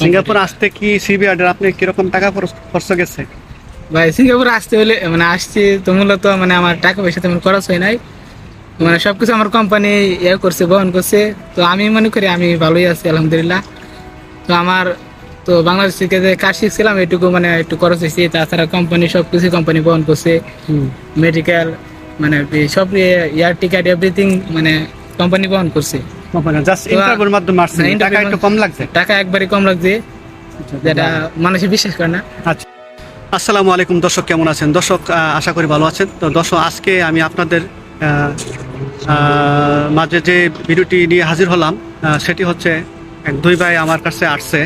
Singapore আসতে কি CBR আপনি কীরকম টাকা খরচ গেছে? ভাই সিঙ্গাপুর আসতে হলে মানে আসছি তো মূলত মানে আমার টাকা পয়সা তেমন খরচ হয় নাই। মানে সবকিছু আমার কোম্পানি ইয়ে করছে বহন করছে। তো আমি মনে করি আমি ভালোই আছি আলহামদুলিল্লাহ। তো আমার তো বাংলাদেশ থেকে যে কাজ শিখছিলাম এটুকু মানে একটু খরচ হয়েছে। তাছাড়া কোম্পানি সবকিছু কোম্পানি বহন করছে। মেডিকেল মানে সব এয়ার টিকেট এভরিথিং মানে কোম্পানি বহন করছে। জাস্ট ইন্টারভিউর মাধ্যমে আসছেন টাকা একটু কম লাগছে? টাকা একবারই কম লাগছে যেটা মানুষে বিশ্বাস করে না। আচ্ছা। আসসালামু আলাইকুম দর্শক কেমন আছেন? দর্শক আশা করি ভালো আছেন। তো দর্শক আজকে আমি আপনাদের মাঝে যে ভিডিওটি নিয়ে হাজির হলাম সেটি হচ্ছে এক দুই ভাই আমার কাছে আসছে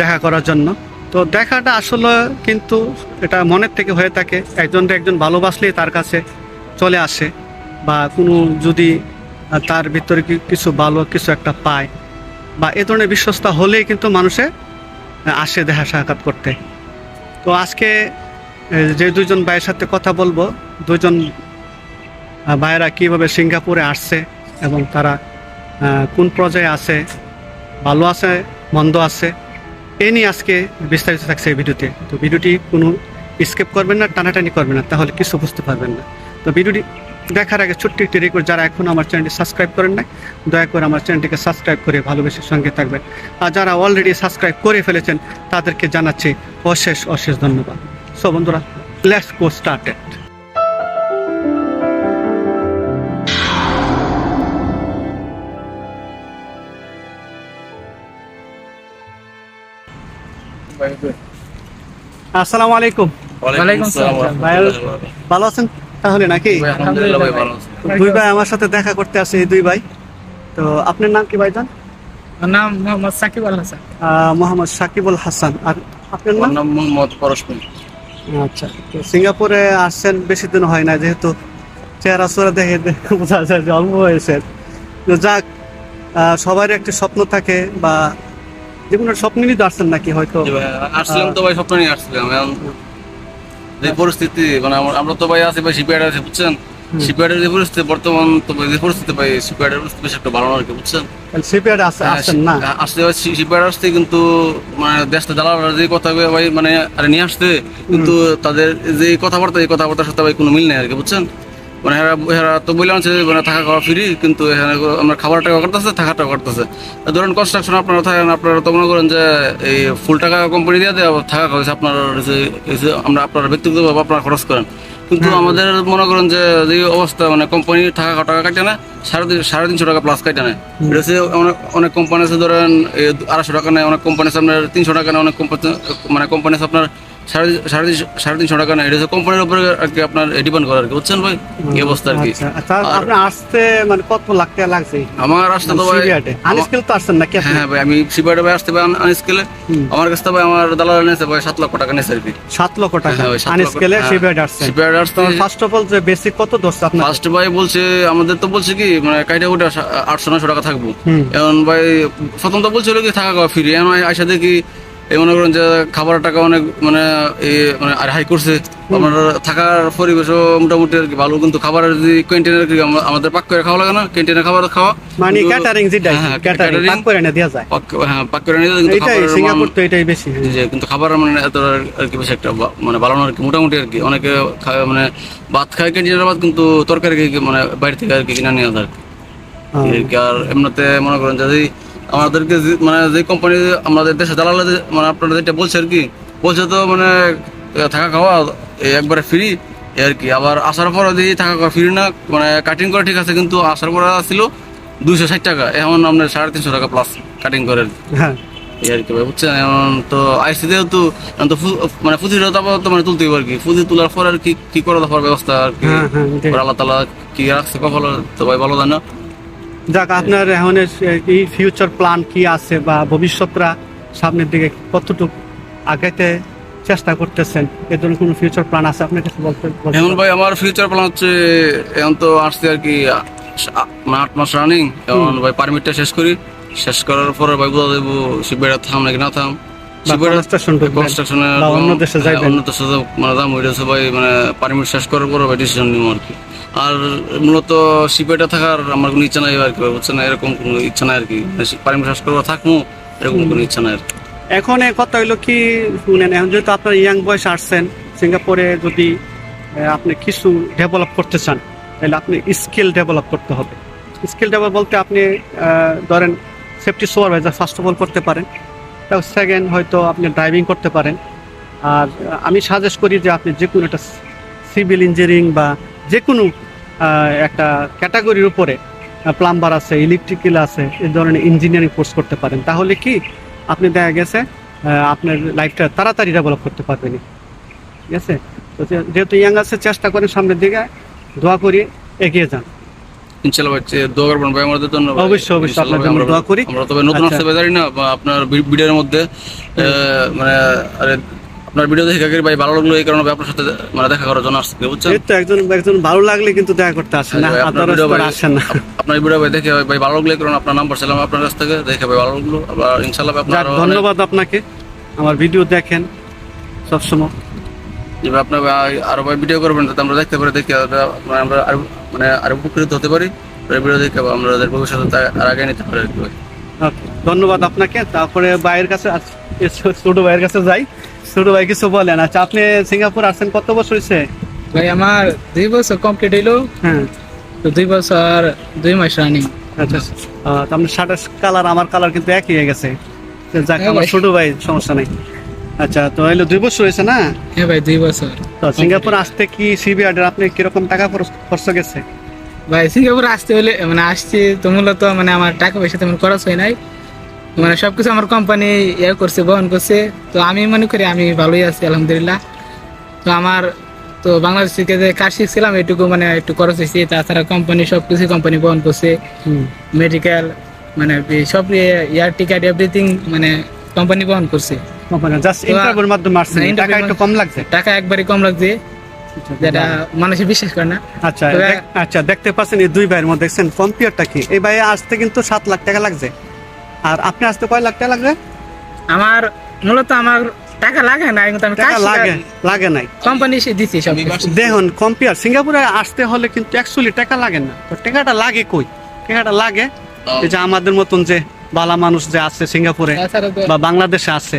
দেখা করার জন্য। তো দেখাটা আসলে কিন্তু এটা মনের থেকে হয়ে থাকে। একজন একজন ভালোবাসলেই তার কাছে চলে আসে বা কোনো যদি তার ভিতরে কিছু ভালো কিছু একটা পায়? বা এ ধরনের বিশ্বস্ত হলেই কিন্তু মানুষে আসে দেখা সাক্ষাৎ করতে। তো আজকে যে দুইজন ভাইয়ের সাথে কথা বলব দুইজন আহ, ভাইয়েরা কীভাবে সিঙ্গাপুরে আসছে এবং তারা কোন পর্যায়ে আছে ভালো আছে মন্দ আছে এ নিয়ে আজকে বিস্তারিত থাকছে এই ভিডিওতে। তো ভিডিওটি কোনো স্কেপ করবেন না টানাটানি করবেন না তাহলে কিছু বুঝতে পারবেন না। তো ভিডিওটি দেখার আগে ছোট্ট একটি রেকর্ড যারা এখন আমার চ্যানেলটি সাবস্ক্রাইব করেন না দয়া করে আমার চ্যানেলটিকে সাবস্ক্রাইব করে ভালোবেসে সঙ্গে থাকবেন। আর যারা অলরেডি সাবস্ক্রাইব করে ফেলেছেন তাদেরকে জানাচ্ছি অশেষ অশেষ ধন্যবাদ। সো বন্ধুরা লেটস গো স্টার্টেড আসসালামু আলাইকুম। ওয়ালাইকুম আসসালাম। ভাই ভালো আছেন? তাহলে নাকি? আলহামদুলিল্লাহ ভাই ভালো দুই ভাই আমার সাথে দেখা করতে আসে এই দুই ভাই। তো আপনার নাম কি ভাইজান আমার নাম মোহাম্মদ সাকিব আল হাসান। মোহাম্মদ সাকিবুল হাসান। আর আপনার নাম? নাম মোহাম্মদ পরশমণি। আচ্ছা তো সিঙ্গাপুরে আসছেন বেশি দিন হয় না যেহেতু চেহারা চোরা দেখে বোঝা যায় যে অল্প হয়েছে তো যাক আহ, সবারই একটা স্বপ্ন থাকে বা যে কোনো স্বপ্ন নিয়ে তো আসছেন নাকি হয়তো? জি আসছিলাম তো ভাই স্বপ্ন নিয়ে আসছিলাম। যে পরিস্থিতি মানে আমরা- তো ভাই আছি ভাই শিপইয়ার্ড আছে বুঝছেন? শিপইয়ার্ডের যে পরিস্থিতি বর্তমান তো যে পরিস্থিতি ভাই শিপইয়ার্ডের পরিস্থিতি বেশ একটা ভালো না আর কি বুঝছেন? সিপিআর আসছেন না? হ্যাঁ, আসতে ভাই শিপইয়ার্ড আসতে কিন্তু মানে দেশটা দালালরা যে কথা ভাই মানে আরে নিয়ে আসতে কিন্তু তাদের যে কথাবার্তা এই কথাবার্তার সাথে ভাই কোনো মিল নেই আর কি বুঝছেন? মানে এরা তো বললাম যে মানে থাকা খাওয়া ফ্রি কিন্তু এখানে আমরা খাবার টাকা করতেছে থাকা টাকা করতেছে ধরুন কনস্ট্রাকশন আপনারা থাকেন আপনারা তো মনে করেন যে এই ফুল টাকা কোম্পানি দিয়ে দেয় থাকা খাওয়া আপনার যে আমরা আপনারা ব্যক্তিগতভাবে আপনারা খরচ করেন। কিন্তু আমাদের মনে করেন যে যে অবস্থা মানে কোম্পানি টাকা টাকা কাটে না সাড়ে সাড়ে তিনশো টাকা প্লাস কাটে নেয় এটা হচ্ছে অনেক অনেক কোম্পানি আছে ধরেন আড়াইশো টাকা নেয় অনেক কোম্পানি আছে আপনার তিনশো টাকা নেয় অনেক কোম্পানি মানে কোম্পানি আছে আপনার সাড়ে সাড়ে তিনশো সাড়ে তিনশো টাকা নেয় এটা হচ্ছে কোম্পানির উপরে আর কি আপনার ডিপেন্ড করে আর কি বুঝছেন ভাই? এই অবস্থা আর কি। আসতে মানে কত লাখ টাকা লাগছে? আমার আসতে তো ভাই সিবিআরটে তো আসছেন নাকি হ্যাঁ ভাই আমি সিপারে ভাই আসতে ভাই আনস্কেলে আমার কাছে ভাই আমার দালাল নিয়েছে ভাই সাত লক্ষ টাকা নিয়েছে আর কি। সাত লক্ষ টাকা? হ্যাঁ, আনস্কেলে হ্যাঁ, সিবিআর আসছেন? আসতে ফার্স্ট অফ অল যে বেসিক কত ধরছে আপনার? ফার্স্ট ভাই বলছে আমাদের তো বলছে কি মানে কাইটা আটশো নশো টাকা থাকব। এখন ভাই প্রথম তো বলছিল কি থাকা ফ্রি এখন আইসা দেখি এই মনে করেন যে খাবারের টাকা অনেক মানে এই মানে হাই করছে। আমার থাকার পরিবেশও মোটামুটি আর কি ভালো কিন্তু খাবারের যে ক্যান্টিনের আমাদের পাক করে খাওয়া লাগে না ক্যান্টিনে খাবার খাওয়া। মানে ক্যাটারিং যেটা হ্যাঁ, ক্যাটারিং পাক করে না দেওয়া যায়। পাক হ্যাঁ পাক করে যায়, কিন্তু এইটাই সিঙ্গাপুর তো এটাই বেশি। জি, কিন্তু খাবার মানে এত আর কি বেশি একটা মানে ভালো না আর কি মোটামুটি আর কি। অনেকে খায় মানে ভাত খায় ক্যান্টিনের ভাত কিন্তু তরকারি মানে বাইরে থেকে আর কি কিনে নিয়ে আসে আর হ্যাঁ। কি আর এমনিতে মনে করেন যদি আমাদেরকে মানে যে কোম্পানি আমাদের দেশে দালালে মানে আপনারা যেটা বলছে আর কি বলছে তো মানে থাকা খাওয়া একবারে ফ্রি আর কি। আবার আসার পর যদি থাকা খাওয়া ফ্রি না মানে কাটিং করে ঠিক আছে কিন্তু আসার পর ছিল দুইশো ষাট টাকা। এখন আপনার সাড়ে তিনশো টাকা প্লাস কাটিং করে। আর কি। হ্যাঁ আর কি ভাই বুঝছেন? এখন তো আইসি যেহেতু এখন তো মানে ফুজির তো মানে তুলতেই হবে আর কি। ফুজি তোলার পর আর কি কি করে দেওয়ার ব্যবস্থা আর কি? হ্যাঁ, হ্যাঁ, আল্লাহ তালা কি রাখছে কপাল? তো ভাই ভালো জানো। যাক আপনার এখন এই ফিউচার প্ল্যান কি আছে বা ভবিষ্যৎরা সামনের দিকে কতটুকু আগাইতে চেষ্টা করতেছেন? এ ধরনের কোনো ফিউচার প্ল্যান আছে? আপনার কাছে বলতে এখন ভাই আমার ফিউচার প্ল্যান হচ্ছে এখন তো আসছে আর কি মানে আট মাস রানিং এখন ভাই পারমিটটা শেষ করি। শেষ করার পরে ভাই বোঝা দেবো শিবেরা থাম নাকি না থাম। কনস্ট্রাকশন অন্য দেশে যাইবেন। অন্য দেশে মানে দাম ভাই মানে পারমিট শেষ করার পরে ভাই ডিসিশন নিব আর কি। আর মূলত শিপেটা থাকার আমার কোনো ইচ্ছা নাই আর কি, বুঝছেন এরকম কোনো ইচ্ছা নাই আর কি। পারিম শ্বাস করব থাকব এরকম কোনো ইচ্ছা নাই আর কি। এখন কথা হইল কি, শুনেন, এখন যেহেতু আপনার ইয়াং বয়স আসছেন, সিঙ্গাপুরে যদি আপনি কিছু ডেভেলপ করতে চান, তাহলে আপনি স্কিল ডেভেলপ করতে হবে। স্কিল ডেভেলপ বলতে আপনি ধরেন safety supervisor first of all করতে পারেন তারপর সেকেন্ড হয়তো আপনি ড্রাইভিং করতে পারেন। আর আমি সাজেস্ট করি যে আপনি যে কোনো একটা সিভিল ইঞ্জিনিয়ারিং বা যে কোনো একটা ক্যাটাগরির উপরে প্লাম্বার আছে ইলেকট্রিক্যাল আছে এই ধরনের ইঞ্জিনিয়ারিং কোর্স করতে পারেন। তাহলে কি আপনি দেখা গেছে আপনার লাইফটা তাড়াতাড়ি ডেভেলপ করতে পারবেন। ঠিক আছে? তো যেহেতু ইয়াং আছে চেষ্টা করেন সামনের দিকে দোয়া করি এগিয়ে যান। ইনশাল্লাহ দোয়া করবেন ভাই আমাদের জন্য অবশ্যই, অবশ্যই, আপনার জন্য দোয়া করি। আমরা তবে নতুন আচ্ছা। আসতে পারি না আপনার ভিডিওর মধ্যে মানে আরে আপনার ভিডিও দেখে কাকে ভাই ভালো লাগল এই কারণে আপনার সাথে মানে দেখা করার জন্য আসছে বুঝছেন? এই তো একজন একজন ভালো লাগলে কিন্তু দেখা করতে আসেন না আপনার ভিডিও ভাই- আসেন না। আপনার ভিডিও ভাই দেখে ভাই ভালো লাগল এই কারণে আপনার নাম্বার ছিলাম আপনার কাছ থেকে দেখে ভাই ভালো লাগল। আবার ইনশাল্লাহ ভাই আপনার ধন্যবাদ আপনাকে। আমার ভিডিও দেখেন সবসময়। যে ভাই আপনার ভাই আরও ভাই ভিডিও করবেন যাতে আমরা দেখতে পারি দেখে আমরা- মানে আমরা আরও মানে আরও উপকৃত হতে পারি। ভিডিও দেখে আমরা ভবিষ্যতে আর আগে নিতে পারি ধন্যবাদ আপনাকে। তারপরে ভাইয়ের কাছে আস- ছোট ভাইয়ের কাছে যাই। ছোট ভাই কিছু বলেন। আচ্ছা আপনি সিঙ্গাপুর আসছেন কত বছর হয়েছে ভাই আমার দুই বছর কমপ্লিট হইল। হ্যাঁ। তো দুই বছর দুই মাস রানিং আচ্ছা তো আপনার শার্টের কালার আমার কালার কিন্তু একই হয়ে গেছে। যাক হ্যাঁ আমার ছোট ভাই সমস্যা নেই। আচ্ছা তো হইল দুই বছর হয়েছে না? হ্যাঁ ভাই দুই বছর। তো সিঙ্গাপুর আসতে কি সিবিআর আপনি কীরকম টাকা খরচ- খরচ গেছে? ভাই সিঙ্গাপুর আসতে হলে মানে আসছি তো মূলত মানে আমার টাকা পয়সা তেমন খরচ হয় নাই। মানে সবকিছু আমার কোম্পানি ইয়ে করছে বহন করছে। তো আমি মনে করি আমি ভালোই আছি আলহামদুলিল্লাহ। তো আমার তো বাংলাদেশ থেকে যে কাজ শিখছিলাম এটুকু মানে একটু খরচ হয়েছে। তাছাড়া কোম্পানি সবকিছু কোম্পানি বহন করছে। মেডিকেল মানে সব ইয়ার টিকেট এভরিথিং মানে কোম্পানি বহন করছে। না, টাকা একটু কম লাগছে? টাকা একবারই কম লাগছে যেটা মানুষে বিশ্বাস করে না। আচ্ছা আচ্ছা দেখতে পাচ্ছেন এই দুই ভাইয়ের মধ্যে। দেখছেন কম্পিউটারটা কি? এই ভাই আসতে কিন্তু সাত লাখ টাকা লাগছে। আর আপনি আসতে কয় লাখ টাকা লাগবে? আমার মূলত আমার টাকা লাগে না কিন্তু আমি টাকা লাগে লাগে নাই। কোম্পানি এসে দিচ্ছি সব দেখুন কম্পিউটার সিঙ্গাপুরে আসতে হলে কিন্তু অ্যাকচুয়ালি টাকা লাগে না। তো টাকাটা লাগে কই? টাকাটা লাগে এই যে আমাদের মতন যে বালা মানুষ যে আছে সিঙ্গাপুরে বা বাংলাদেশে আছে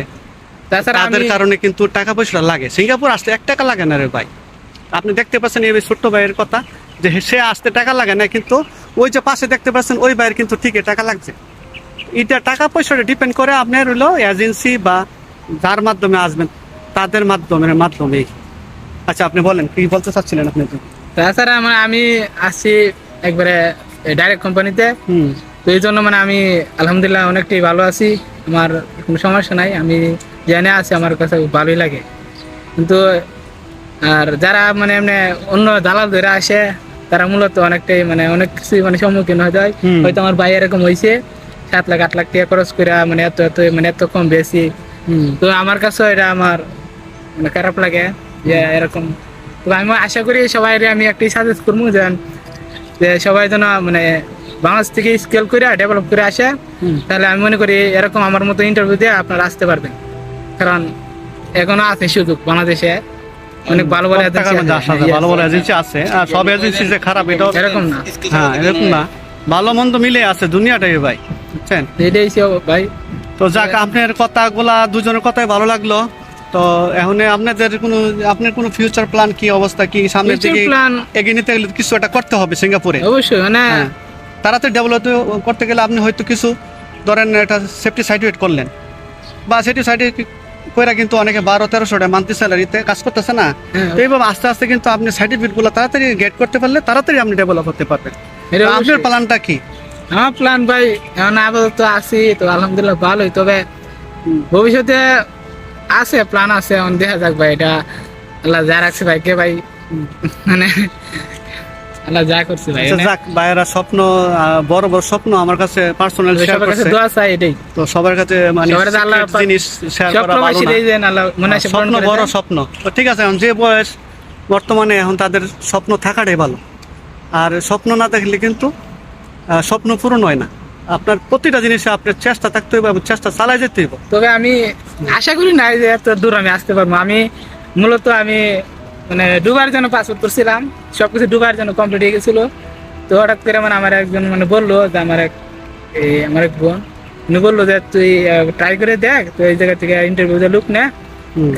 তাদের কারণে কিন্তু টাকা পয়সা লাগে। সিঙ্গাপুর আসতে এক টাকা লাগে না রে ভাই। আপনি দেখতে পাচ্ছেন এই ছোট্ট ভাইয়ের কথা যে সে আসতে টাকা লাগে না কিন্তু ওই যে পাশে দেখতে পাচ্ছেন ওই ভাইয়ের কিন্তু ঠিকই টাকা লাগছে। এটা টাকা পয়সাটা ডিপেন্ড করে আপনার হলো এজেন্সি বা যার মাধ্যমে আসবেন তাদের মাধ্যমে মাধ্যমে। আচ্ছা আপনি বলেন কি বলতে চাচ্ছিলেন আপনি তাছাড়া আমার আমি আসছি একবারে ডাইরেক্ট কোম্পানিতে তো এই জন্য মানে আমি আলহামদুলিল্লাহ অনেকটাই ভালো আছি। আমার কোনো সমস্যা নাই আমি জেনে আছি আমার কাছে ভালোই লাগে। কিন্তু আর যারা মানে এমনি অন্য দালাল ধরে আসে তারা মূলত অনেকটাই মানে অনেক কিছু মানে সম্মুখীন হয়ে যায়। হয়তো আমার ভাই এরকম হয়েছে সাত লাখ আট লাখ টাকা খরচ করে মানে এত এত মানে এত কম বেশি। তো আমার কাছে এটা আমার মানে খারাপ লাগে যে এরকম। তো আমি আশা করি সবাই আমি একটাই সাজেস্ট করব যে যে সবাই যেন মানে বাংলাদেশ থেকে স্কেল করে ডেভেলপ করে আসে। তাহলে আমি মনে করি এরকম আমার মতো ইন্টারভিউ দিয়ে আপনারা আসতে পারবেন। কারণ এখনও আছে সুযোগ বাংলাদেশে। অনেক ভালো ভালো আছে। ভালো ভালো এজেন্সি আছে। আর সব এজেন্সি যে খারাপ এটাও এরকম না হ্যাঁ এরকম না। ভালো মন্দ মিলে আছে দুনিয়াটাই ভাই। বুঝছেন? এটাই ভাই। তো যাক আপনার কথাগুলা দুজনের কথাই ভালো লাগল। তো এখন আপনাদের কোনো আপনার কোনো ফিউচার প্ল্যান কি অবস্থা কি? সামনের Future দিকে এগিয়ে নিতে গেলে কিছু একটা করতে হবে সিঙ্গাপুরে। অবশ্যই মানে হ্যাঁ। তাড়াতাড়ি ডেভেলপ করতে গেলে আপনি হয়তো কিছু ধরেন একটা সেফটি সার্টিফিকেট করলেন। বা সেফটি সার্টিফিকেট কইরা কিন্তু অনেকে বারো তেরোশো টাকা মান্থলি স্যালারিতে কাজ করতেছে না। হ্যাঁ। তো এইভাবে আস্তে আস্তে কিন্তু আপনি সার্টিফিকেটগুলো তাড়াতাড়ি গেট করতে পারলে তাড়াতাড়ি আপনি ডেভেলপ করতে পারবেন। আপনার। প্ল্যানটা কি? আমার প্ল্যান ভাই এখন আপাতত আছি তো আলহামদুলিল্লাহ ভালোই তবে ভবিষ্যতে আছে প্ল্যান আছে এখন দেখা যাক ভাই এটা আল্লাহ যা রাখছে ভাই কে ভাই মানে আল্লাহ যা করছে ভাই আচ্ছা, যাক ভাইয়েরা স্বপ্ন বড় বড় স্বপ্ন আমার কাছে পার্সোনাল শেয়ার করছে। দোয়া চাই এটাই। তো সবার কাছে মানে আল্লাহ জিনিস শেয়ার করা স্বপ্ন ভালো না। আল্লাহ মনে স্বপ্ন বড় স্বপ্ন। তো ঠিক আছে এখন যে বয়স বর্তমানে এখন তাদের স্বপ্ন থাকাটাই ভালো। আর স্বপ্ন না দেখলে কিন্তু স্বপ্ন পূরণ হয় না। আপনার প্রতিটা জিনিসে আপনার চেষ্টা থাকতে হবে এবং চেষ্টা চালাই যেতে হবে তবে আমি আশা করি না যে এত দূর আমি আসতে পারব। আমি মূলত আমি মানে ডুবার জন্য পাসপোর্ট করছিলাম। সবকিছু ডুবার জন্য কমপ্লিট হয়ে গেছিল। তো হঠাৎ করে মানে আমার একজন মানে বলল যে আমার এক এই আমার এক বোন উনি বলল যে তুই ট্রাই করে দেখ তো এই জায়গা থেকে ইন্টারভিউ যে লুক না।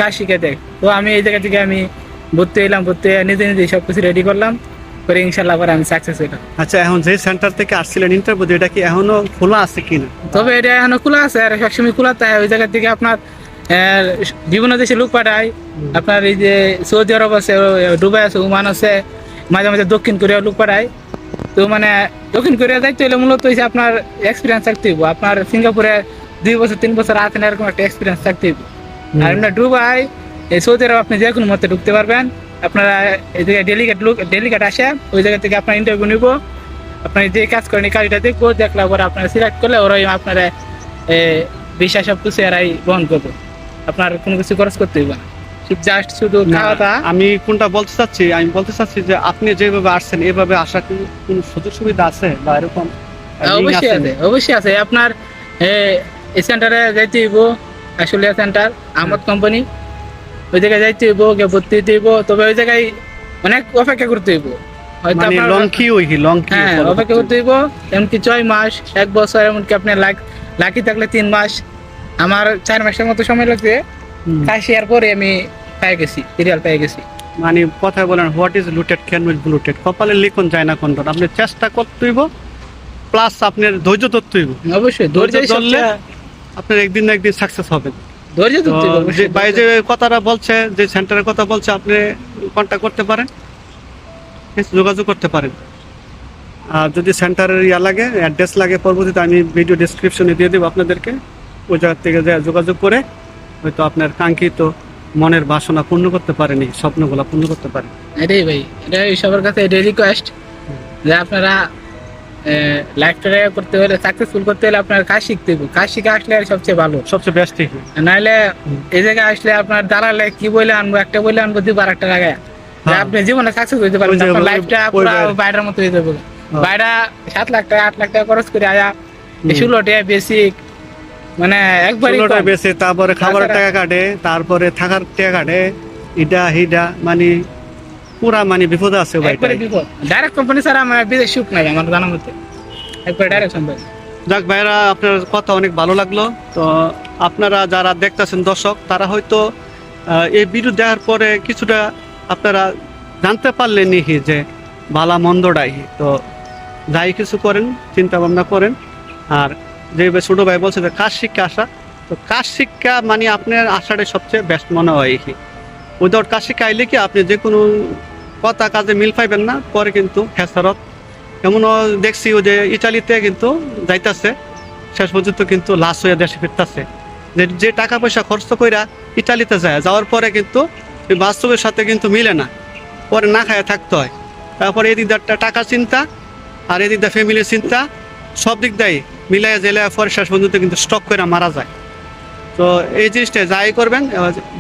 কাজ শিখে দেখ। তো আমি এই জায়গা থেকে আমি ভর্তি হইলাম ভর্তি নিজে নিজে সবকিছু রেডি করলাম। করে ইনশাল্লাহ পরে আমি সাকসেস হইলাম। আচ্ছা এখন যে সেন্টার থেকে আসছিলেন ইন্টারভিউ এটা কি এখনও খোলা আছে কিনা? তবে এটা এখনও খোলা আছে আর সবসময় খোলা থাকে ওই জায়গা থেকে আপনার বিভিন্ন দেশে লোক পাঠায়। আপনার এই যে সৌদি আরব আছে দুবাই আছে ওমান আছে মাঝে মাঝে দক্ষিণ কোরিয়া লোক পাঠায়। তো মানে দক্ষিণ কোরিয়া যাইতে হলে মূলত হচ্ছে আপনার এক্সপিরিয়েন্স থাকতে হইব। আপনার সিঙ্গাপুরে দুই বছর তিন বছর আছেন এরকম একটা এক্সপিরিয়েন্স থাকতে হইব। আর এমনি দুবাই এই সৌদি আরব আপনি যে কোনো মতে ঢুকতে পারবেন। আপনারা এই জায়গায় ডেলিগেট লোক ডেলিগেট আসে ওই জায়গা থেকে আপনার ইন্টারভিউ নিব। আপনার যে কাজ করেন এই কাজটা দেখব দেখলে পরে আপনারা সিলেক্ট করলে ওরাই আপনারা বিশ্বাস সব কিছু এরাই গ্রহণ করব। আপনার কোনো কিছু খরচ করতে হইবে না। জাস্ট শুধু না, খাওয়া দাওয়া আমি কোনটা বলতে চাচ্ছি আমি বলতে চাচ্ছি যে আপনি যেভাবে আসছেন এভাবে আসা কি কোনো সুযোগ সুবিধা আছে বা এরকম অবশ্যই আছে? অবশ্যই আছে। আপনার এই সেন্টারে যাইতে হইব আসলে সেন্টার আমদ কোম্পানি ওই জায়গায় যাইতে হইব গিয়ে ভর্তি হইতে হইব তবে ওই জায়গায় অনেক অপেক্ষা করতে হইব। হয়তো মানে লং কি ওই লং হ্যাঁ অপেক্ষা করতে হইব এমনকি ছয় মাস এক বছর এমনকি আপনার লাখ লাকি থাকলে তিন মাস আমার চার মাসের মতো সময় লাগছে। কাজ শেয়ার পরে আমি পেয়ে গেছি সিরিয়াল পেয়ে গেছি। মানে কথায় বলেন what is allotted can be blotted কপালে লিখন যায় না কোনটা আপনি চেষ্টা করতে হইব প্লাস আপনার ধৈর্য ধরতে হইব। অবশ্যই ধৈর্য ধরলে আপনার একদিন না একদিন সাকসেস হবেন ধৈর্য ধরতে যে ভাই যে কথাটা বলছে যে সেন্টারের কথা বলছে আপনি কন্ট্যাক্ট করতে পারেন। যোগাযোগ করতে পারেন। আর যদি সেন্টারের ইয়া লাগে অ্যাড্রেস লাগে পরবর্তীতে আমি ভিডিও ডিসক্রিপশনে দিয়ে দেবো আপনাদেরকে। ওই জায়গা থেকে যা যোগাযোগ করে হয়তো আপনার কাঙ্ক্ষিত মনের বাসনা পূর্ণ করতে পারেনি স্বপ্নগুলো পূর্ণ করতে পারেন। এটাই ভাই এটাই সবার কাছে এটাই রিকোয়েস্ট যে আপনারা লাইফটা করতে হলে সাকসেসফুল করতে হলে আপনার কাজ শিখতে হবে। কাজ শিখে আসলে আর সবচেয়ে ভালো। সবচেয়ে বেস্ট ঠিক নাহলে এই জায়গায় আসলে আপনার দাঁড়ালে কি বলে আনব একটা বলে আনব দুবার একটা লাগায়। হ্যাঁ। আপনি জীবনে সাকসেস হইতে পারবেন আপনার লাইফটা পুরো বাইরের মতো হয়ে যাবে হ্যাঁ। বাইরে সাত লাখ টাকা আট লাখ টাকা খরচ করে আয়া। ষোলো টাকা বেসিক মানে একবারই বেশি তারপরে খাবারের টাকা কাটে তারপরে থাকার টাকা কাটে ইডা হিডা মানে পুরা মানে বিপদ আছে ভাই একবারে বিপদ। ডাইরেক্ট কোম্পানি ছাড়া আমার বিদেশ শুট নাই আমার জানার মতে। একবারে ডাইরেক্ট সম্ভব। যাক ভাইরা আপনার কথা অনেক ভালো লাগল। তো আপনারা যারা দেখতেছেন দর্শক তারা হয়তো এই ভিডিও দেখার পরে কিছুটা আপনারা জানতে পারলেন নাকি যে ভালা মন্দটাই। তো যাই কিছু করেন চিন্তা ভাবনা করেন। আর যে ছোট ভাই বলছে যে কাজ শিক্ষা আসা। তো কাজ শিক্ষা মানে আপনার আশাটাই সবচেয়ে বেস্ট মনে হয় উইদাউট কাজ শিক্ষা আইলে কি আপনি যে কোনো কথা কাজে মিল পাইবেন না? পরে কিন্তু খেসারত। এমনও দেখছি যে ইটালিতে কিন্তু যাইতাছে, শেষ পর্যন্ত কিন্তু লাশ হয়ে দেশে ফিরতাছে। যে টাকা পয়সা খরচ কইরা ইটালিতে যায়, যাওয়ার পরে কিন্তু বাস্তবের সাথে কিন্তু মিলে না। পরে না খায় থাকতে হয়। তারপরে এদিক দিয়ে একটা টাকা চিন্তা, আর এদিক দিয়ে ফ্যামিলির চিন্তা, সব দিক দিয়ে মিলাই জেলে পরে শেষ পর্যন্ত কিন্তু স্টক করে মারা যায়। তো এই জিনিসটা যাই করবেন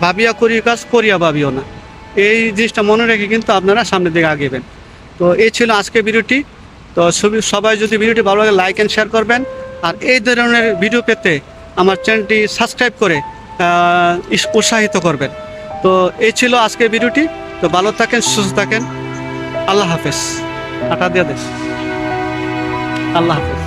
ভাবিয়া করি কাজ করিয়া ভাবিও না। এই জিনিসটা মনে রেখে কিন্তু আপনারা সামনের দিকে আগেবেন। তো এই ছিল আজকে ভিডিওটি। তো সবাই যদি ভিডিওটি ভালো লাগে লাইক অ্যান্ড শেয়ার করবেন। আর এই ধরনের ভিডিও পেতে আমার চ্যানেলটি সাবস্ক্রাইব করে উৎসাহিত করবেন। তো এই ছিল আজকের ভিডিওটি। তো ভালো থাকেন, সুস্থ থাকেন। আল্লাহ হাফেজ। আটা দিয়ে দেশ। আল্লাহ হাফেজ।